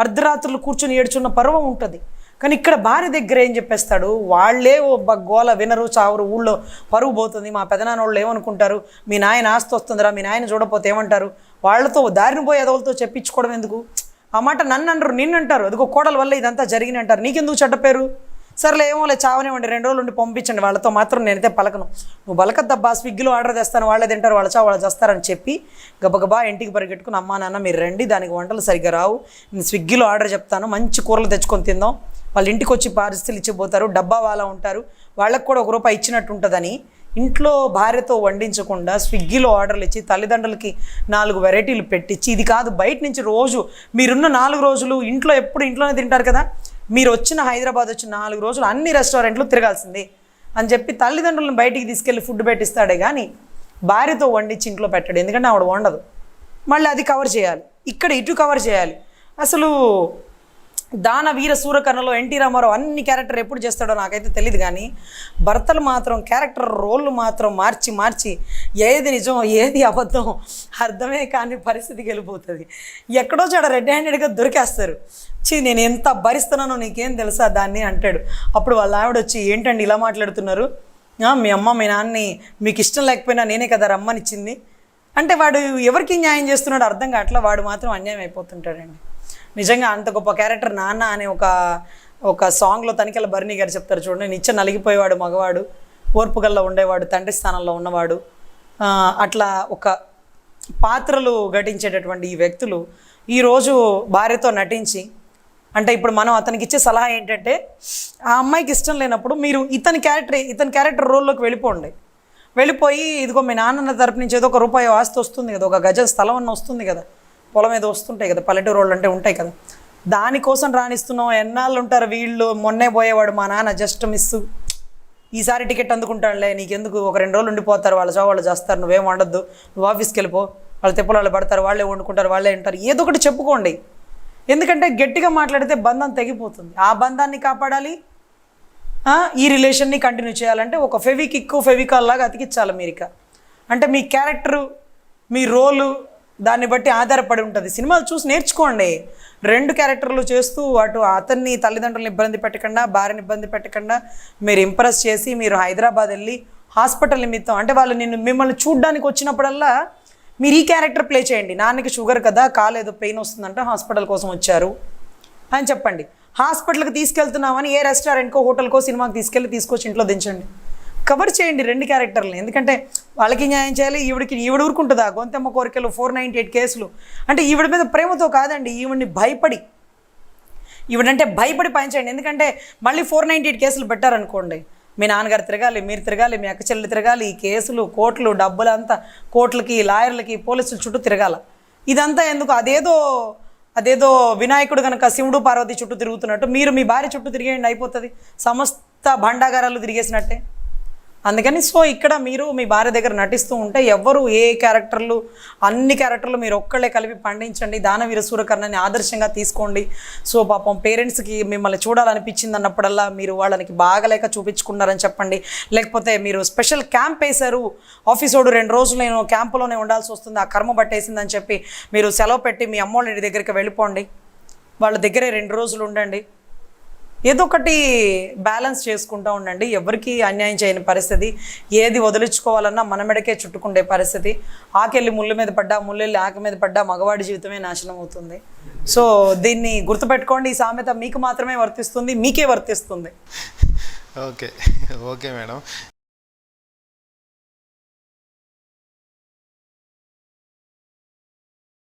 అర్ధరాత్రులు కూర్చొని ఏడ్చున్న పర్వం ఉంటుంది. కానీ ఇక్కడ భార్య దగ్గర ఏం చెప్పేస్తాడు? వాళ్ళే ఓ బ- గోల వినరు చావరు ఊళ్ళో పరువు పోతుంది. మా పెదనాన్న వాళ్ళు ఏమనుకుంటారు? మీ నాయన ఆస్తి వస్తుందిరా మీ నాయన చూడపోతే ఏమంటారు? వాళ్ళతో దారిని పోయి ఎదవులతో చెప్పించుకోవడం ఎందుకు? ఆ మాట నన్ను అంటారు నిన్ను అంటారు. అదిగో కోడల వల్ల ఇదంతా జరిగిన అంటారు నీకెందుకు చెడ్డ పేరు? సర్లే ఏమో చావనే చావనివ్వండి రెండు రోజులు ఉండి పంపించండి వాళ్ళతో మాత్రం నేనైతే పలకను. నువ్వు బలకద్దబ్బా స్విగ్గీలో ఆర్డర్ చేస్తాను వాళ్ళే తింటారు వాళ్ళ చావు వాళ్ళు చేస్తారని చెప్పి గబగబా ఇంటికి పరిగెట్టుకుని అమ్మా నాన్న మీరు రండి దానికి వంటలు సరిగ్గా రావు. నేను స్విగ్గీలో ఆర్డర్ చెప్తాను మంచి కూరలు తెచ్చుకొని తిందాం. వాళ్ళ ఇంటికి వచ్చి పారిస్థితులు ఇచ్చిపోతారు డబ్బా వాళ్ళ ఉంటారు. వాళ్ళకి కూడా ఒక రూపాయి ఇచ్చినట్టు ఉంటుందని ఇంట్లో భార్యతో వండించకుండా స్విగ్గీలో ఆర్డర్లు ఇచ్చి తల్లిదండ్రులకి నాలుగు వెరైటీలు పెట్టించి ఇది కాదు బయట నుంచి రోజు మీరున్న నాలుగు రోజులు ఇంట్లో ఎప్పుడు ఇంట్లోనే తింటారు కదా. మీరు వచ్చిన హైదరాబాద్ వచ్చిన నాలుగు రోజులు అన్ని రెస్టారెంట్లు తిరగాల్సిందే అని చెప్పి తల్లిదండ్రులను బయటికి తీసుకెళ్ళి ఫుడ్ పెట్టిస్తాడే కానీ భార్యతో వండించి ఇంట్లో పెట్టాడు. ఎందుకంటే ఆవిడ వండదు. మళ్ళీ అది కవర్ చేయాలి. ఇక్కడ ఇటు కవర్ చేయాలి. అసలు దాన వీర సూరకర్ణలో ఎన్టీ రామారావు అన్ని క్యారెక్టర్ ఎప్పుడు చేస్తాడో నాకైతే తెలియదు కానీ భర్తలు మాత్రం క్యారెక్టర్ రోళ్ళు మాత్రం మార్చి మార్చి ఏది నిజం ఏది అబద్ధం అర్థమే కాని పరిస్థితికి వెళ్ళిపోతుంది. ఎక్కడో చాడ రెడ్ హ్యాండెడ్గా దొరికేస్తారు. చీ నేను ఎంత భరిస్తున్నానో నీకేం తెలుసా దాన్ని అంటాడు. అప్పుడు వాళ్ళ ఆవిడ వచ్చి ఏంటండి ఇలా మాట్లాడుతున్నారు? మీ అమ్మ మీ నాన్నని మీకు ఇష్టం లేకపోయినా నేనే కదా రమ్మనిచ్చింది? అంటే వాడు ఎవరికి న్యాయం చేస్తున్నాడో అర్థం కావట్లా వాడు మాత్రం అన్యాయం అయిపోతుంటాడండి. నిజంగా అంత గొప్ప క్యారెక్టర్ నాన్న అనే ఒక ఒక సాంగ్లో తనికెళ్ళ బర్ణి గారు చెప్తారు చూడండి. నిత్య నలిగిపోయేవాడు మగవాడు ఓర్పుగల్లో ఉండేవాడు తండ్రి స్థానంలో ఉన్నవాడు. అట్లా ఒక పాత్రలు ఘటించేటటువంటి ఈ వ్యక్తులు ఈరోజు భార్యతో నటించి అంటే ఇప్పుడు మనం అతనికి ఇచ్చే సలహా ఏంటంటే ఆ అమ్మాయికి ఇష్టం లేనప్పుడు మీరు ఇతని క్యారెక్టర్ ఇతని క్యారెక్టర్ రోల్లోకి వెళ్ళిపోండి. వెళ్ళిపోయి ఇదిగో మీ నాన్న తరపు నుంచి ఏదో ఒక రూపాయి ఆస్తి వస్తుంది కదా ఒక గజం స్థలం అన్న వస్తుంది కదా. పొలం ఏదో వస్తుంటాయి కదా పల్లెటూరు రోళ్ళు అంటే ఉంటాయి కదా. దానికోసం రాణిస్తున్నాం ఎన్నాళ్ళు ఉంటారు వీళ్ళు? మొన్నే పోయేవాడు మా నాన్న జస్ట్ మిస్ ఈసారి టికెట్ అందుకుంటానులే నీకెందుకు? ఒక రెండు రోజులు ఉండిపోతారు వాళ్ళ చావు వాళ్ళు చేస్తారు నువ్వేం వండద్దు. నువ్వు ఆఫీస్కి వెళ్ళిపో. వాళ్ళ తెప్పలు వాళ్ళు పడతారు వాళ్ళే వండుకుంటారు వాళ్ళే ఉంటారు ఏదో ఒకటి చెప్పుకోండి. ఎందుకంటే గట్టిగా మాట్లాడితే బంధం తెగిపోతుంది. ఆ బంధాన్ని కాపాడాలి. ఈ రిలేషన్ని కంటిన్యూ చేయాలంటే ఒక ఫెవికిక్ ఫెవికాల్ లాగా అతికించాలి మీరు ఇక అంటే మీ క్యారెక్టరు మీ రోలు దాన్ని బట్టి ఆధారపడి ఉంటుంది. సినిమాలు చూసి నేర్చుకోండి. రెండు క్యారెక్టర్లు చేస్తూ అటు అతన్ని తల్లిదండ్రులను ఇబ్బంది పెట్టకుండా భార్యని ఇబ్బంది పెట్టకుండా మీరు ఇంప్రెస్ చేసి మీరు హైదరాబాద్ వెళ్ళి హాస్పిటల్ నిమిత్తం అంటే వాళ్ళు నిన్ను మిమ్మల్ని చూడ్డానికి వచ్చినప్పుడల్లా మీరు ఈ క్యారెక్టర్ ప్లే చేయండి. నాన్నకి షుగర్ కదా కాలేదో పెయిన్ వస్తుందంటే హాస్పిటల్ కోసం వచ్చారు అని చెప్పండి. హాస్పిటల్కి తీసుకెళ్తున్నామని ఏ రెస్టారెంట్కో హోటల్కో సినిమాకి తీసుకెళ్ళి తీసుకొచ్చి ఇంట్లో దించండి. కవర్ చేయండి రెండు క్యారెక్టర్లు ఎందుకంటే వాళ్ళకి న్యాయం చేయాలి ఈవిడికి ఈవిడ ఊరుకుంటుందా? గొంతెమ్మ కోరికలు ఫోర్ నైంటీ ఎయిట్ కేసులు. అంటే ఈవిడ మీద ప్రేమతో కాదండి ఈవిడిని భయపడి. ఈవిడంటే భయపడి పనిచేయండి ఎందుకంటే మళ్ళీ ఫోర్ నైంటీ ఎయిట్ కేసులు పెట్టారనుకోండి. మీ నాన్నగారు తిరగాలి మీరు తిరగాలి మీ అక్క చెల్లి తిరగాలి ఈ కేసులు కోట్లు డబ్బులు అంతా కోట్లకి లాయర్లకి పోలీసుల చుట్టూ తిరగాల. ఇదంతా ఎందుకు? అదేదో అదేదో వినాయకుడు కనుక శివుడు పార్వతి చుట్టూ తిరుగుతున్నట్టు మీరు మీ భార్య చుట్టూ తిరిగేయండి అయిపోతుంది. సమస్త భండాగారాలు తిరిగేసినట్టే. అందుకని సో ఇక్కడ మీరు మీ భార్య దగ్గర నటిస్తూ ఉంటే ఎవ్వరు ఏ క్యారెక్టర్లు అన్ని క్యారెక్టర్లు మీరు ఒక్కళ్ళే కలిపి పండించండి దానవీర సూరకర్ణని ఆదర్శంగా తీసుకోండి. సో పాపం పేరెంట్స్కి మిమ్మల్ని చూడాలనిపించింది అన్నప్పుడల్లా మీరు వాళ్ళకి బాగలేక చూపించుకున్నారని చెప్పండి. లేకపోతే మీరు స్పెషల్ క్యాంప్ వేశారు ఆఫీసోడు రెండు రోజులు నేను క్యాంపులోనే ఉండాల్సి వస్తుంది ఆ కర్మ పట్టేసిందని చెప్పి మీరు సెలవు పెట్టి మీ అమ్మోళ్ళ దగ్గరికి వెళ్ళిపోండి. వాళ్ళ దగ్గరే రెండు రోజులు ఉండండి. ఏదో ఒకటి బ్యాలెన్స్ చేసుకుంటూ ఉండండి. ఎవరికి అన్యాయం చేయని పరిస్థితి ఏది వదిలించుకోవాలన్నా మన మెడకే చుట్టుకుండే పరిస్థితి. ఆకెళ్ళి ముళ్ళు మీద పడ్డా ముళ్ళెళ్ళి ఆకి మీద పడ్డా మగవాడి జీవితమే నాశనం అవుతుంది. సో దీన్ని గుర్తుపెట్టుకోండి. ఈ సామెత మీకు మాత్రమే వర్తిస్తుంది మీకే వర్తిస్తుంది. ఓకే. Okay madam.